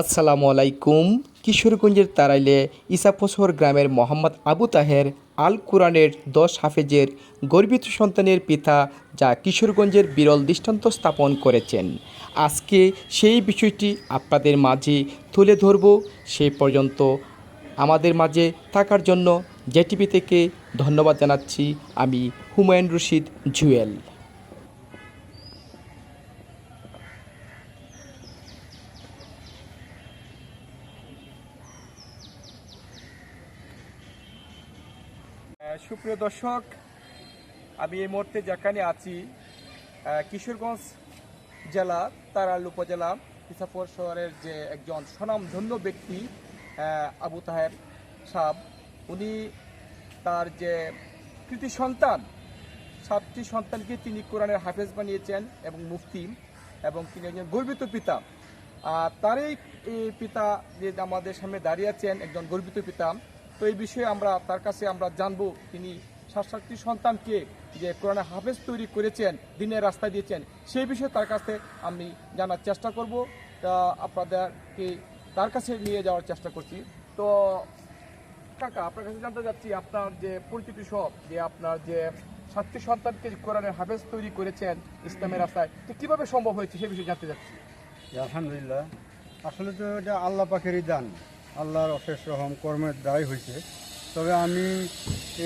আসসালামু আলাইকুম। কিশোরগঞ্জের তারাইলে ইসাফসর গ্রামের মোহাম্মদ আবু তাহের আল কোরআনের দশ হাফেজের গর্বিত সন্তানের পিতা যা কিশোরগঞ্জের বিরল দৃষ্টান্ত স্থাপন করেছেন। আজকে সেই বিষয়টি আপনাদের মাঝে তুলে ধরব। সেই পর্যন্ত আমাদের মাঝে থাকার জন্য জেটিভি থেকে ধন্যবাদ জানাচ্ছি। আমি হুমায়ুন রশিদ জুয়েল। সুপ্রিয় দর্শক, আমি এই মুহূর্তে যেখানে আছি কিশোরগঞ্জ জেলা, তারাল উপজেলা ইসাফর শহরের যে একজন স্বনামধন্য ব্যক্তি আবু তাহের সাহ উনি তার যে কৃতি সন্তান, সাতটি সন্তানকে তিনি কোরআনের হাফেজ বানিয়েছেন এবং মুফতি, এবং তিনি একজন গর্বিত পিতা। আর তারই পিতা যে আমাদের সামনে দাঁড়িয়ে আছেন, একজন গর্বিত পিতা তো এই বিষয়ে আমরা, তার কাছে আমরা জানব, তিনি সাতটি সন্তানকে যে কোরআনে হাফেজ তৈরি করেছেন, দিনের রাস্তা দিয়েছেন, সেই বিষয়ে তার কাছে আমি জানার চেষ্টা করব। আপনাদেরকে তার কাছে নিয়ে যাওয়ার চেষ্টা করছি। তো কাকা, আপনার কাছে জানতে চাচ্ছি, আপনার যে পরিচিতি সব, যে আপনার যে সাতটি সন্তানকে কোরআনের হাফেজ তৈরি করেছেন ইসলামের রাস্তায়, তো কীভাবে সম্ভব হয়েছে সে বিষয়ে জানতে চাচ্ছি? আলহামদুলিল্লাহ। আসলে তো এটা আল্লাহ পাখেরই দান। আল্লাহর অশেষ রহম, কর্মের দ্বারাই হয়েছে তবে আমি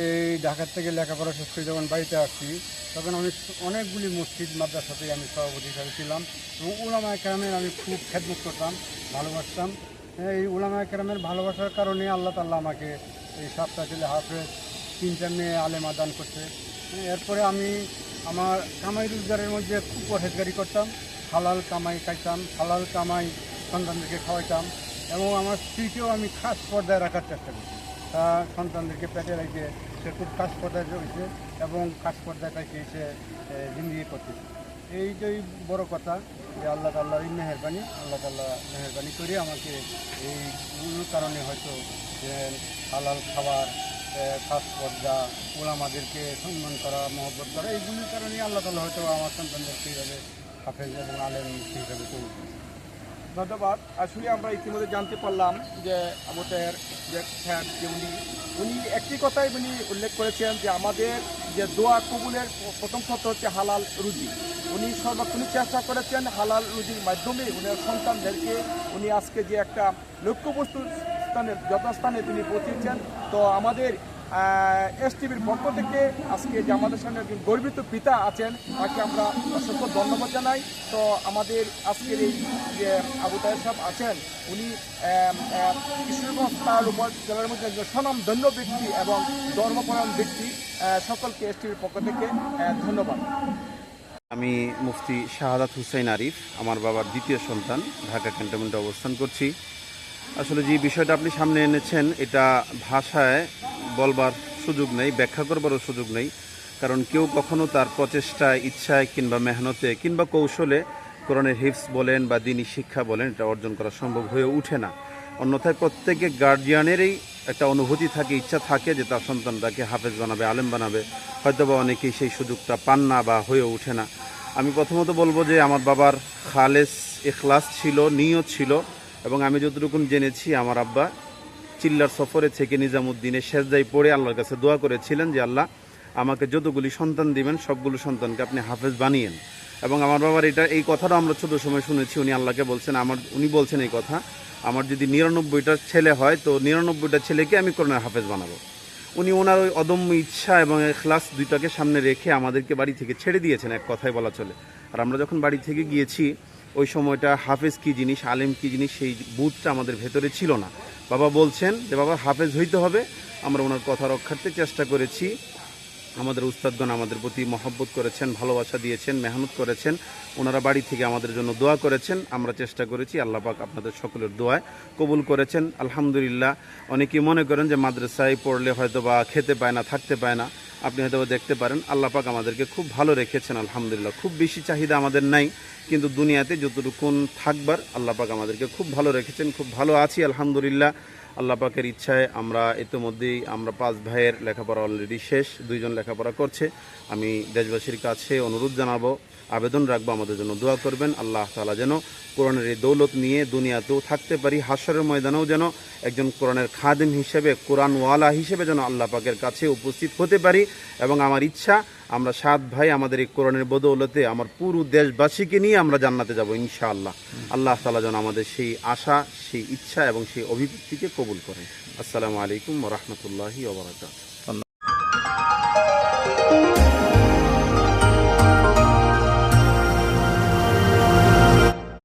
এই ঢাকার থেকে লেখাপড়া শেষ করে যখন বাড়িতে আসছি, তখন আমি অনেকগুলি মসজিদ মাদ্রাসাতে আমি সভাপতি হিসাবে ছিলাম এবং উলামা কেরামের আমি খুব খেদমত করতাম, ভালোবাসতাম। এই উলামা কেরামের ভালোবাসার কারণে আল্লাহ তাল্লাহ আমাকে এই সাতটা ছেলে হাফেজ, তিনটা মেয়ে আলেমা দান করছে। এরপরে আমি আমার কামাই রোজগারের মধ্যে খুব পরহেজগারি করতাম। হালাল কামাই খাইতাম, হালাল কামাই সন্তানদেরকে খাওয়াইতাম। এবং আমার স্ত্রীকেও আমি খাস পর্দায় রাখার চেষ্টা করছি তা সন্তানদেরকে পেটে রেখে সে খুব খাস পর্দায় রয়েছে এবং খাস পর্দায় তাকে সে এ, জিন্দগি করতেছে এইটাই বড় কথা যে আল্লাহ তাল্লাহ এই মেহরবানি আল্লাহ তাল্লাহ মেহরবানি করে আমাকে এইগুলোর কারণে হয়তো যে হালাল খাবার খাস পর্দা ওলামাদেরকে সম্মান করা মহব্বত করা এইগুলির কারণে আল্লাহ তাল্লাহ হয়তো আমার সন্তানদেরকে এইভাবে হাফেজ এবং আলেম হিসাবে তৈরি। ধন্যবাদ। আসলে আমরা ইতিমধ্যে জানতে পারলাম যে আমাদের যে স্যার যে উনি উনি একটি কথাই উনি উল্লেখ করেছেন যে আমাদের যে দোয়া কবুলের প্রথম শর্ত হচ্ছে হালাল রুজি। উনি সর্বক্ষণই চেষ্টা করেছেন হালাল রুজির মাধ্যমে উনার সন্তানদেরকে, উনি আজকে যে একটা লক্ষ্যবস্তু স্থানে, যথাস্থানে তিনি পৌঁছেছেন। তো আমাদের এস টিভির পক্ষ থেকে আজকে যে আমাদের সামনে একজন গর্বিত পিতা আছেন, তাকে আমরা অসংখ্য ধন্যবাদ জানাই। তো আমাদের আজকের এই যে আবু তাহের সাহেব আছেন, উনি কিশোরগঞ্জ তার উপর জেলার মধ্যে একজন স্বনাম ধন্য ব্যক্তি এবং ধর্মপরায়ণ ব্যক্তি সকলকে এস টিভির পক্ষ থেকে ধন্যবাদ। আমি মুফতি শাহাদাত হুসাইন আরিফ, আমার বাবার দ্বিতীয় সন্তান, ঢাকা ক্যান্টনমেন্টে অবস্থান করছি। আসলে যে বিষয়টা আপনি সামনে এনেছেন, এটা ভাষায় বলবার সুযোগ নেই, ব্যাখ্যা করবারও সুযোগ নেই। কারণ কেউ কখনো তার প্রচেষ্টায় ইচ্ছায় কিংবা মেহনতে কিংবা কৌশলে কোরআনের হিফস বলেন বা দিনী শিক্ষা বলেন, এটা অর্জন করা সম্ভব হয়ে ওঠে না। অন্যথায় প্রত্যেকে গার্জিয়ানেরই একটা অনুভূতি থাকে, ইচ্ছা থাকে যে তার সন্তানটাকে হাফেজ বানাবে, আলেম বানাবে। হয়তো বা অনেকেই সেই সুযোগটা পান না বা হয়ে ওঠে না। আমি প্রথমত বলব যে আমার বাবার খালেস, এখলাস ছিল, নিয়ত ছিল এবং আমি যতটুকুন জেনেছি, আমার আব্বা চিল্লার সফরে থেকে নিজামুদ্দিনের শেষদাই পড়ে আল্লাহর কাছে দোয়া করেছিলেন যে, আল্লাহ, আমাকে যতগুলি সন্তান দিবেন, সবগুলো সন্তানকে আপনি হাফেজ বানিয়েন। এবং আমার বাবার এটা, এই কথাটা আমরা ছোটো সময় শুনেছি, উনি আল্লাহকে বলছেন, আমার, উনি বলছেন এই কথা, আমার যদি নিরানব্বইটা ছেলে হয়, তো নিরানব্বইটা ছেলেকে আমি করোনার হাফেজ বানাবো। উনি ওনার ওই অদম্য ইচ্ছা এবং ক্লাস দুইটাকে সামনে রেখে আমাদেরকে বাড়ি থেকে ছেড়ে দিয়েছেন, এক কথায় বলা চলে। আর আমরা যখন বাড়ি থেকে গিয়েছি ওই সময়টা হাফেজ কি জিনিস, আলেম কি জিনিস, সেই বুথটা আমাদের ভেতরে ছিল না। বাবা বলছেন যে, বাবা, হাফেজ হইতে হবে। আমরা ওনার কথা রক্ষার্থে চেষ্টা করেছি। আমাদের উস্তাদগণ আমাদের প্রতি মহব্বত করেছেন, ভালোবাসা দিয়েছেন, মেহনত করেছেন। ওনারা বাড়ি থেকে আমাদের জন্য দোয়া করেছেন। আমরা চেষ্টা করেছি, আল্লাহ পাক আপনাদের সকলের দোয়ায় কবুল করেছেন। আলহামদুলিল্লাহ, অনেকেই মনে করেন যে মাদ্রাসায় পড়লে হয়তো বা খেতে পায় না, থাকতে পায় না। আপনি হয়তো দেখতে পারেন, আল্লাহ পাক আমাদেরকে খুব ভালো রেখেছেন, আলহামদুলিল্লাহ। খুব বেশি চাহিদা আমাদের নাই, কিন্তু দুনিয়াতে যতটুকুন থাকবার আল্লাহ পাক আমাদেরকে খুব ভালো রেখেছেন, খুব ভালো আছি, আলহামদুলিল্লাহ। আল্লাহ পাকের ইচ্ছায় আমরা ইতিমধ্যেই আমরা পাঁচ ভাইয়ের লেখাপড়া অলরেডি শেষ, দুইজন লেখাপড়া করছে। আমি দেশবাসীর কাছে অনুরোধ জানাব, আবেদন রাখব, আমাদের জন্য দোয়া করবেন। আল্লাহ তালা যেন কোরআনের এই দৌলত নিয়ে দুনিয়াতেও থাকতে পারি হাসরের ময়দানেও যেন একজন কোরআনের খাদিম হিসেবে, কোরআনওয়ালা হিসেবে যেন আল্লাহ পাকের কাছে উপস্থিত হতে পারি। এবং আমার ইচ্ছা আমরা সাত ভাই আমাদের এই কোরআনের বদৌলতে আমার পুরো দেশবাসীকে নিয়ে আমরা জান্নাতে যাব, ইনশাআল্লাহ। আল্লাহ তালা যেন আমাদের সেই আশা, সেই ইচ্ছা এবং সেই অভিব্যক্তিকে কবুল করেন। আসসালামু আলাইকুম রহমতুল্লাহি ওবরাকাত